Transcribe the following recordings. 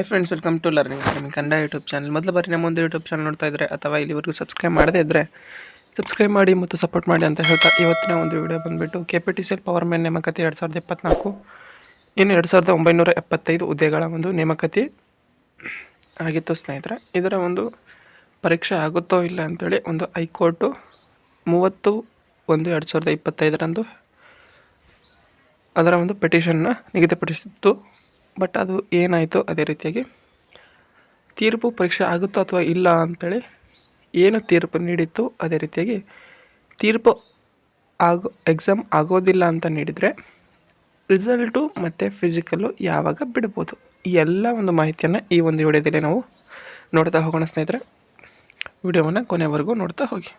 Hi friends welcome to learning ನಿಮ್ಮ Kannada YouTube channel ಮೊದಲ ಬಾರಿ ನಮ್ಮ ಒಂದು ಯೂಟ್ಯೂಬ್ ಚಾನಲ್ ನೋಡ್ತಾ ಇದ್ದರೆ ಅಥವಾ ಇಲ್ಲಿವರೆಗೂ ಸಬ್ಸ್ಕ್ರೈಬ್ ಮಾಡದೇ ಇದ್ದರೆ ಸಬ್ಸ್ಕ್ರೈಬ್ ಮಾಡಿ ಮತ್ತು ಸಪೋರ್ಟ್ ಮಾಡಿ ಅಂತ ಹೇಳ್ತಾ ಇವತ್ತಿನ ಒಂದು ವಿಡಿಯೋ ಬಂದುಬಿಟ್ಟು K P T C L power man ನೇಮಕಾತಿ ಎರಡು ಸಾವಿರದ ಇಪ್ಪತ್ತ್ನಾಲ್ಕು ಇನ್ನು ಎರಡು ಸಾವಿರದ ಒಂಬೈನೂರ ಎಪ್ಪತ್ತೈದು ಹುದ್ದೆಗಳ ಒಂದು ನೇಮಕಾತಿ ಆಗಿತ್ತು ಸ್ನೇಹಿತರೆ. ಇದರ ಒಂದು ಪರೀಕ್ಷೆ ಆಗುತ್ತೋ ಇಲ್ಲ ಅಂತೇಳಿ ಒಂದು ಹೈಕೋರ್ಟು ಮೂವತ್ತು ಒಂದು ಎರಡು ಸಾವಿರದ ಇಪ್ಪತ್ತೈದರಂದು ಅದರ ಒಂದು ಪೆಟಿಷನ್ನ ನಿಗದಿಪಡಿಸಿತ್ತು. ಬಟ್ ಅದು ಏನಾಯಿತು ಅದೇ ರೀತಿಯಾಗಿ ತೀರ್ಪು ಪರೀಕ್ಷೆ ಆಗುತ್ತೋ ಅಥವಾ ಇಲ್ಲ ಅಂಥೇಳಿ ಏನು ತೀರ್ಪು ನೀಡಿತ್ತು ಅದೇ ರೀತಿಯಾಗಿ ತೀರ್ಪು ಆಗೋ ಎಕ್ಸಾಮ್ ಆಗೋದಿಲ್ಲ ಅಂತ ನೀಡಿದರೆ ರಿಸಲ್ಟು ಮತ್ತು ಫಿಸಿಕಲ್ಲು ಯಾವಾಗ ಬಿಡ್ಬೋದು? ಎಲ್ಲ ಒಂದು ಮಾಹಿತಿಯನ್ನು ಈ ಒಂದು ವಿಡಿಯೋದಲ್ಲಿ ನಾವು ನೋಡ್ತಾ ಹೋಗೋಣ ಸ್ನೇಹಿತರೆ. ವಿಡಿಯೋವನ್ನು ಕೊನೆವರೆಗೂ ನೋಡ್ತಾ ಹೋಗಿ.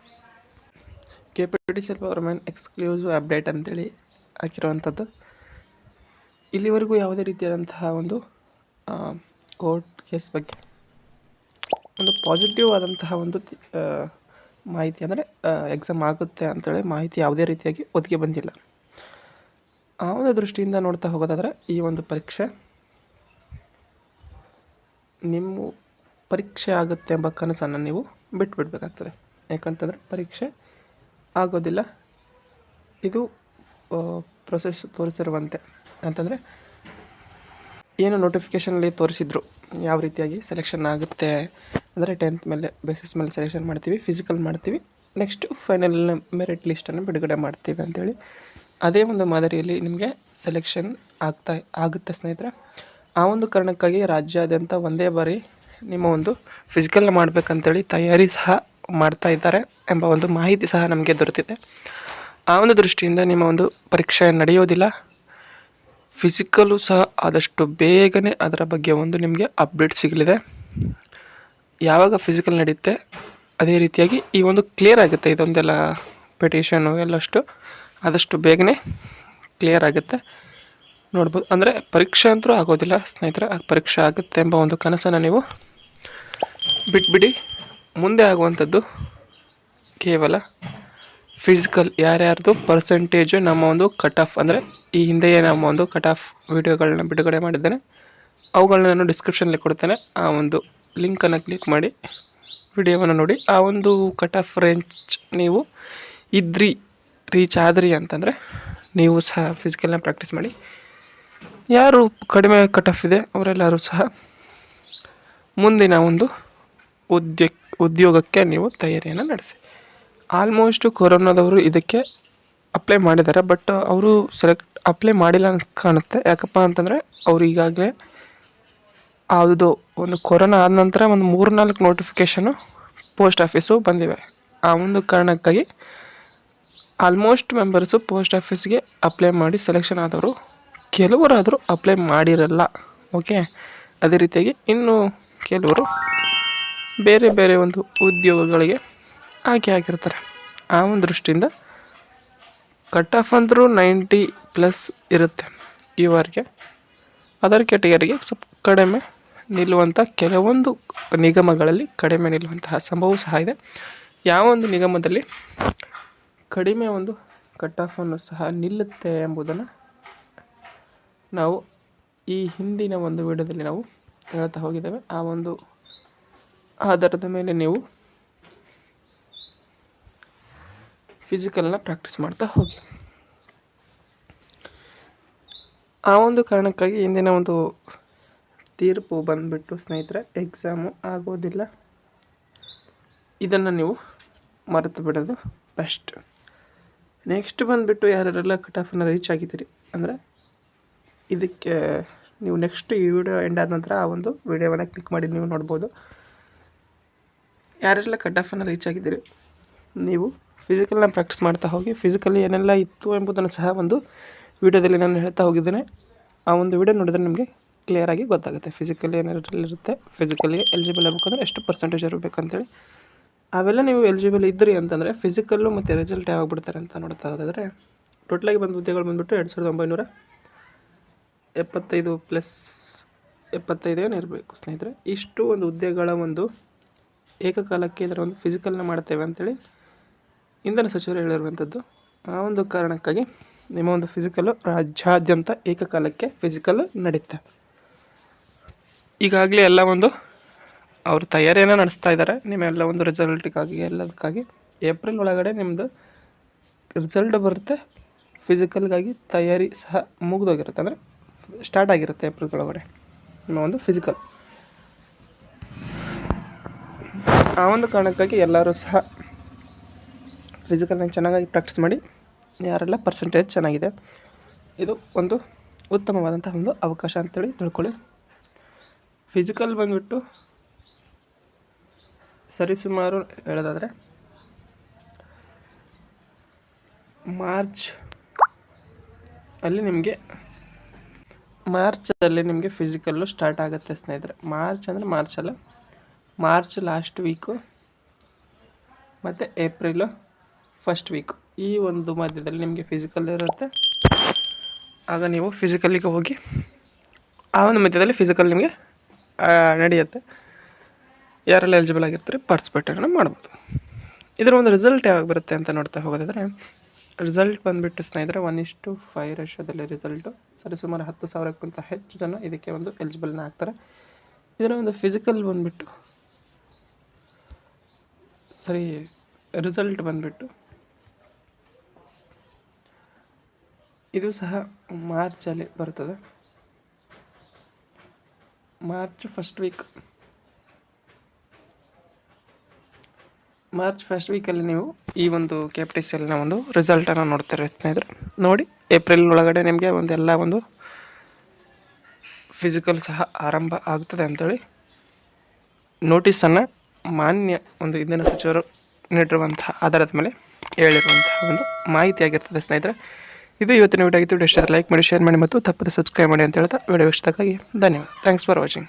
K P T C man exclusive update ಅಂತೇಳಿ ಹಾಕಿರುವಂಥದ್ದು. ಇಲ್ಲಿವರೆಗೂ ಯಾವುದೇ ರೀತಿಯಾದಂತಹ ಒಂದು ಕೋರ್ಟ್ ಕೇಸ್ ಬಗ್ಗೆ ಒಂದು ಪಾಸಿಟಿವ್ ಆದಂತಹ ಒಂದು ಮಾಹಿತಿ ಅಂದರೆ ಎಕ್ಸಾಮ್ ಆಗುತ್ತೆ ಅಂತೇಳಿ ಮಾಹಿತಿ ಯಾವುದೇ ರೀತಿಯಾಗಿ ಒದಗಿ ಬಂದಿಲ್ಲ. ಆ ಒಂದು ದೃಷ್ಟಿಯಿಂದ ನೋಡ್ತಾ ಹೋಗೋದಾದರೆ, ಈ ಒಂದು ಪರೀಕ್ಷೆ ನಿಮ್ಮ ಪರೀಕ್ಷೆ ಆಗುತ್ತೆ ಎಂಬ ಕನಸನ್ನು ನೀವು ಬಿಟ್ಬಿಡ್ಬೇಕಾಗ್ತದೆ. ಯಾಕಂತಂದರೆ ಪರೀಕ್ಷೆ ಆಗೋದಿಲ್ಲ. ಇದು ಪ್ರೊಸೆಸ್ ತೋರಿಸಿರುವಂತೆ. ಅಂತಂದರೆ ಏನು ನೋಟಿಫಿಕೇಷನಲ್ಲಿ ತೋರಿಸಿದ್ರು ಯಾವ ರೀತಿಯಾಗಿ ಸೆಲೆಕ್ಷನ್ ಆಗುತ್ತೆ ಅಂದರೆ ಟೆಂತ್ ಮೇಲೆ ಬೇಸಿಸ್ ಮೇಲೆ ಸೆಲೆಕ್ಷನ್ ಮಾಡ್ತೀವಿ ಫಿಸಿಕಲ್ ಮಾಡ್ತೀವಿ. ನೆಕ್ಸ್ಟ್ ಫೈನಲ್ ಮೆರಿಟ್ ಲಿಸ್ಟನ್ನು ಬಿಡುಗಡೆ ಮಾಡ್ತೀವಿ ಅಂಥೇಳಿ ಅದೇ ಒಂದು ಮಾದರಿಯಲ್ಲಿ ನಿಮಗೆ ಸೆಲೆಕ್ಷನ್ ಆಗ್ತಾ, ಆಗುತ್ತೆ ಸ್ನೇಹಿತರೆ. ಆ ಒಂದು ಕಾರಣಕ್ಕಾಗಿ ರಾಜ್ಯಾದ್ಯಂತ ಒಂದೇ ಬಾರಿ ನಿಮ್ಮ ಒಂದು ಫಿಸಿಕಲ್ ಮಾಡಬೇಕಂತೇಳಿ ತಯಾರಿ ಸಹ ಮಾಡ್ತಾ ಇದ್ದಾರೆ ಎಂಬ ಒಂದು ಮಾಹಿತಿ ಸಹ ನಮಗೆ ದೊರೆತಿದೆ. ಆ ಒಂದು ದೃಷ್ಟಿಯಿಂದ ನಿಮ್ಮ ಒಂದು ಪರೀಕ್ಷೆ ನಡೆಯೋದಿಲ್ಲ. ಫಿಸಿಕಲ್ಲು ಸಹ ಆದಷ್ಟು ಬೇಗನೆ ಅದರ ಬಗ್ಗೆ ಒಂದು ನಿಮಗೆ ಅಪ್ಡೇಟ್ ಸಿಗಲಿದೆ. ಯಾವಾಗ ಫಿಸಿಕಲ್ ನಡೆಯುತ್ತೆ? ಅದೇ ರೀತಿಯಾಗಿ ಈ ಒಂದು ಕ್ಲಿಯರ್ ಆಗುತ್ತೆ. ಇದೊಂದೆಲ್ಲ ಪೆಟಿಷನು ಎಲ್ಲಷ್ಟು ಆದಷ್ಟು ಬೇಗನೆ ಕ್ಲಿಯರ್ ಆಗುತ್ತೆ. ನೋಡ್ಬೋದು. ಅಂದರೆ ಪರೀಕ್ಷೆ ಅಂತೂ ಆಗೋದಿಲ್ಲ ಸ್ನೇಹಿತರೆ. ಪರೀಕ್ಷೆ ಆಗುತ್ತೆ ಎಂಬ ಒಂದು ಕನಸನ್ನು ನೀವು ಬಿಟ್ಬಿಡಿ. ಮುಂದೆ ಆಗುವಂಥದ್ದು ಕೇವಲ ಫಿಸಿಕಲ್ ಯಾರ್ಯಾರ್ದು ಪರ್ಸೆಂಟೇಜು ನಮ್ಮ ಒಂದು ಕಟ್ ಆಫ್ ಅಂದರೆ ಈ ಹಿಂದೆಯೇ ನಮ್ಮ ಒಂದು ಕಟ್ ಆಫ್ ವೀಡಿಯೋಗಳನ್ನ ಬಿಡುಗಡೆ ಮಾಡಿದ್ದೇನೆ. ಅವುಗಳನ್ನ ನಾನು ಡಿಸ್ಕ್ರಿಪ್ಷನಲ್ಲಿ ಕೊಡ್ತೇನೆ. ಆ ಒಂದು ಲಿಂಕನ್ನು ಕ್ಲಿಕ್ ಮಾಡಿ ವಿಡಿಯೋವನ್ನು ನೋಡಿ. ಆ ಒಂದು ಕಟ್ ಆಫ್ ರೇಂಜ್ ನೀವು ಇದ್ರಿ ರೀಚ್ ಆದ್ರಿ ಅಂತಂದರೆ ನೀವು ಸಹ ಫಿಸಿಕಲ್ನ ಪ್ರಾಕ್ಟೀಸ್ ಮಾಡಿ. ಯಾರು ಕಡಿಮೆ ಕಟ್ ಆಫ್ ಇದೆ, ಅವರೆಲ್ಲರೂ ಸಹ ಮುಂದಿನ ಒಂದು ಉದ್ಯ, ಉದ್ಯೋಗಕ್ಕೆ ನೀವು ತಯಾರಿಯನ್ನು ನಡೆಸಿ. ಆಲ್ಮೋಸ್ಟ್ ಕೊರೋನಾದವರು ಇದಕ್ಕೆ ಅಪ್ಲೈ ಮಾಡಿದ್ದಾರೆ ಬಟ್ ಅವರು ಸೆಲೆಕ್ಟ್ ಅಪ್ಲೈ ಮಾಡಿಲ್ಲ ಅಂತ ಕಾಣುತ್ತೆ. ಯಾಕಪ್ಪ ಅಂತಂದರೆ ಅವರು ಈಗಾಗಲೇ ಅದು ಒಂದು ಕೊರೋನಾ ಆದ ನಂತರ ಒಂದು ಮೂರು ನಾಲ್ಕು ನೋಟಿಫಿಕೇಷನು ಪೋಸ್ಟ್ ಆಫೀಸು ಬಂದಿವೆ. ಆ ಒಂದು ಕಾರಣಕ್ಕಾಗಿ ಆಲ್ಮೋಸ್ಟ್ ಮೆಂಬರ್ಸು ಪೋಸ್ಟ್ ಆಫೀಸ್ಗೆ ಅಪ್ಲೈ ಮಾಡಿ ಸೆಲೆಕ್ಷನ್ ಆದವರು ಕೆಲವರಾದರೂ ಅಪ್ಲೈ ಮಾಡಿರಲ್ಲ ಓಕೆ ಅದೇ ರೀತಿಯಾಗಿ ಇನ್ನು ಕೆಲವರು ಬೇರೆ ಬೇರೆ ಒಂದು ಉದ್ಯೋಗಗಳಿಗೆ ಆಯ್ಕೆ ಆಗಿರ್ತಾರೆ ಆ ಒಂದು ದೃಷ್ಟಿಯಿಂದ ಕಟ್ ಆಫ್ ಅಂದರೂ ನೈಂಟಿ ಪ್ಲಸ್ ಇರುತ್ತೆ ಇವರಿಗೆ ಅದರ್ ಕ್ಯಾಟಗರಿಗೆ ಸ್ವಲ್ಪ ಕಡಿಮೆ ನಿಲ್ಲುವಂಥ ಕೆಲವೊಂದು ನಿಗಮಗಳಲ್ಲಿ ಕಡಿಮೆ ನಿಲ್ಲುವಂತಹ ಸಂಭವ ಸಹ ಇದೆ. ಯಾವ ಒಂದು ನಿಗಮದಲ್ಲಿ ಕಡಿಮೆ ಒಂದು ಕಟ್ ಆಫನ್ನು ಸಹ ನಿಲ್ಲುತ್ತೆ ಎಂಬುದನ್ನು ನಾವು ಈ ಹಿಂದಿನ ಒಂದು ವಿಡಿಯೋದಲ್ಲಿ ನಾವು ಹೇಳ್ತಾ ಹೋಗಿದ್ದೇವೆ. ಆ ಒಂದು ಆಧಾರದ ಮೇಲೆ ನೀವು ಫಿಸಿಕಲ್ನ ಪ್ರಾಕ್ಟೀಸ್ ಮಾಡ್ತಾ ಹೋಗಿ. ಆ ಒಂದು ಕಾರಣಕ್ಕಾಗಿ ಇಂದಿನ ಒಂದು ತೀರ್ಪು ಬಂದುಬಿಟ್ಟು ಸ್ನೇಹಿತರೆ ಎಕ್ಸಾಮು ಆಗೋದಿಲ್ಲ. ಇದನ್ನು ನೀವು ಮರೆತು ಬಿಡೋದು ಬೆಸ್ಟ್ ನೆಕ್ಸ್ಟ್ ಬಂದುಬಿಟ್ಟು ಯಾರ್ಯಾರೆಲ್ಲ ಕಟ್ ಆಫನ್ನು ರೀಚ್ ಆಗಿದ್ದೀರಿ ಅಂದರೆ, ಇದಕ್ಕೆ ನೀವು ನೆಕ್ಸ್ಟ್ ಈ ವಿಡಿಯೋ ಎಂಡ್ ಆದ ನಂತರ ಆ ಒಂದು ವಿಡಿಯೋವನ್ನು ಕ್ಲಿಕ್ ಮಾಡಿ ನೀವು ನೋಡ್ಬೋದು. ಯಾರೆಲ್ಲ ಕಟ್ ಆಫನ್ನು ರೀಚ್ ಆಗಿದ್ದೀರಿ, ನೀವು ಫಿಸಿಕಲ್ನ ಪ್ರಾಕ್ಟೀಸ್ ಮಾಡ್ತಾ ಹೋಗಿ ಫಿಸಿಕಲಿ ಏನೆಲ್ಲ ಇತ್ತು ಎಂಬುದನ್ನು ಸಹ ಒಂದು ವಿಡಿಯೋದಲ್ಲಿ ನಾನು ಹೇಳ್ತಾ ಹೋಗಿದ್ದೇನೆ. ಆ ಒಂದು ವಿಡಿಯೋ ನೋಡಿದ್ರೆ ನಿಮಗೆ ಕ್ಲಿಯರಾಗಿ ಗೊತ್ತಾಗುತ್ತೆ. ಫಿಸಿಕಲಿ ಏನಿರುತ್ತೆ ಫಿಸಿಕಲಿ ಎಲಿಜಿಬಲ್ ಆಗಬೇಕಂದ್ರೆ ಎಷ್ಟು ಪರ್ಸೆಂಟೇಜ್ ಇರಬೇಕಂತೇಳಿ ಅವೆಲ್ಲ ನೀವು ಎಲಿಜಿಬಲ್ ಇದ್ದರೆ ಅಂತಂದರೆ ಫಿಸಿಕಲ್ಲು ಮತ್ತು ರಿಸಲ್ಟ್ ಯಾವಾಗ ಬಿಡ್ತಾರೆ ಅಂತ ನೋಡ್ತಾ ಹೋದಾದರೆ ಟೋಟಲಾಗಿ ಬಂದ ಹುದ್ದೆಗಳು ಬಂದುಬಿಟ್ಟು ಎರಡು ಸಾವಿರದ ಒಂಬೈನೂರ ಎಪ್ಪತ್ತೈದು ಪ್ಲಸ್ ಎಪ್ಪತ್ತೈದು ಏನು ಇರಬೇಕು ಸ್ನೇಹಿತರೆ. ಇಷ್ಟು ಒಂದು ಹುದ್ದೆಗಳ ಒಂದು ಏಕಕಾಲಕ್ಕೆ ಇದರ ಒಂದು ಫಿಸಿಕಲ್ನ ಮಾಡ್ತೇವೆ ಅಂತೇಳಿ ಇಂಧನ ಸಚಿವರು ಹೇಳಿರುವಂಥದ್ದು, ಆ ಒಂದು ಕಾರಣಕ್ಕಾಗಿ ನಿಮ್ಮ ಒಂದು ಫಿಸಿಕಲ್ಲು ರಾಜ್ಯಾದ್ಯಂತ ಏಕಕಾಲಕ್ಕೆ ಫಿಸಿಕಲ್ ನಡೀತೆ. ಈಗಾಗಲೇ ಎಲ್ಲ ಒಂದು ಅವರು ತಯಾರಿಯನ್ನು ನಡೆಸ್ತಾ ಇದ್ದಾರೆ. ನಿಮ್ಮೆಲ್ಲ ಒಂದು ರಿಸಲ್ಟಿಗಾಗಿ ಎಲ್ಲದಕ್ಕಾಗಿ ಏಪ್ರಿಲ್ ಒಳಗಡೆ ನಿಮ್ಮದು ರಿಸಲ್ಟ್ ಬರುತ್ತೆ. ಫಿಸಿಕಲ್ಗಾಗಿ ತಯಾರಿ ಸಹ ಮುಗಿದೋಗಿರುತ್ತೆ. ಅಂದರೆ ಸ್ಟಾರ್ಟ್ ಆಗಿರುತ್ತೆ ಏಪ್ರಿಲ್ ಒಳಗಡೆ ನಿಮ್ಮ ಒಂದು ಫಿಸಿಕಲ್ ಆ ಒಂದು ಕಾರಣಕ್ಕಾಗಿ ಎಲ್ಲರೂ ಸಹ ಫಿಸಿಕಲ್ನ ಚೆನ್ನಾಗಿ ಪ್ರಾಕ್ಟೀಸ್ ಮಾಡಿ, ಯಾರೆಲ್ಲ ಪರ್ಸೆಂಟೇಜ್ ಚೆನ್ನಾಗಿದೆ, ಇದು ಒಂದು ಉತ್ತಮವಾದಂಥ ಒಂದು ಅವಕಾಶ ಅಂತೇಳಿ ತಿಳ್ಕೊಳ್ಳಿ. ಫಿಸಿಕಲ್ ಬಂದುಬಿಟ್ಟು ಸರಿಸುಮಾರು ಹೇಳೋದಾದರೆ ಮಾರ್ಚ್ ಅಲ್ಲಿ ನಿಮಗೆ ಮಾರ್ಚಲ್ಲಿ ನಿಮಗೆ ಫಿಸಿಕಲ್ಲು ಸ್ಟಾರ್ಟ್ ಆಗುತ್ತೆ ಸ್ನೇಹಿತರೆ. ಮಾರ್ಚ್ ಅಂದರೆ ಮಾರ್ಚಲ್ಲ ಮಾರ್ಚ್ ಲಾಸ್ಟ್ ವೀಕು ಮತ್ತು ಏಪ್ರಿಲು ಫಸ್ಟ್ ವೀಕ್ ಈ ಒಂದು ಮಧ್ಯದಲ್ಲಿ ನಿಮಗೆ ಫಿಸಿಕಲ್ ಇರುತ್ತೆ. ಆಗ ನೀವು ಫಿಸಿಕಲ್ಲಿಗೆ ಹೋಗಿ, ಆ ಒಂದು ಮಧ್ಯದಲ್ಲಿ ಫಿಸಿಕಲ್ ನಿಮಗೆ ನಡೆಯುತ್ತೆ. ಯಾರೆಲ್ಲ ಎಲಿಜಿಬಲ್ ಆಗಿರ್ತಾರೆ ಪಾರ್ಟಿಸಿಪೇಟನ್ನು ಮಾಡ್ಬೋದು. ಇದರ ಒಂದು ರಿಸಲ್ಟ್ ಯಾವಾಗ ಬರುತ್ತೆ ಅಂತ ನೋಡ್ತಾ ಹೋಗೋದಾದರೆ ರಿಸಲ್ಟ್ ಬಂದುಬಿಟ್ಟು ಸ್ನೇಹಿತರೆ ಒನ್ ಇಷ್ಟು ಫೈವ್ ರೇಷದಲ್ಲಿ ರಿಸಲ್ಟು ಸರಿ, ಸುಮಾರು ಹತ್ತು ಸಾವಿರಕ್ಕಿಂತ ಹೆಚ್ಚು ಜನ ಇದಕ್ಕೆ ಒಂದು ಎಲಿಜಿಬಲ್ನ ಆಗ್ತಾರೆ. ಇದರ ಒಂದು ಫಿಸಿಕಲ್ ಬಂದುಬಿಟ್ಟು, ಸರಿ ರಿಸಲ್ಟ್ ಬಂದುಬಿಟ್ಟು ಇದು ಸಹ ಮಾರ್ಚಲ್ಲಿ ಬರ್ತದೆ. March first week March first ವೀಕಲ್ಲಿ ನೀವು ಈ ಒಂದು ಕೆ ಪಿ ಟಿ ಸಿ ಎಲ್ನ ಒಂದು ರಿಸಲ್ಟನ್ನು ನೋಡ್ತೀರಿ ಸ್ನೇಹಿತರೆ. ನೋಡಿ ಏಪ್ರಿಲ್ ಒಳಗಡೆ ನಿಮಗೆ ಒಂದೆಲ್ಲ ಒಂದು ಫಿಸಿಕಲ್ ಸಹ ಆರಂಭ ಆಗ್ತದೆ ಅಂಥೇಳಿ ನೋಟಿಸನ್ನು ಮಾನ್ಯ ಒಂದು ಇಂಧನ ಸಚಿವರು ನೀಡಿರುವಂತಹ, ಆಧಾರದ ಮೇಲೆ ಹೇಳಿರುವಂತಹ ಒಂದು ಮಾಹಿತಿಯಾಗಿರ್ತದೆ ಸ್ನೇಹಿತರೆ. ಇದು ಇವತ್ತಿನ ವಿಡಿಯೋ ಆಗಿತ್ತು ವಿಡಿಯೋ ಲೈಕ್ ಮಾಡಿ, ಶೇರ್ ಮಾಡಿ ಮತ್ತು ತಪ್ಪದೆ ಸಬ್ಸ್ಕ್ರೈಬ್ ಮಾಡಿ ಅಂತ ಹೇಳ್ತಾ ವಿಡಿಯೋ ಇಷ್ಟಕ್ಕಾಗಿ ಧನ್ಯವಾದ. Thanks for watching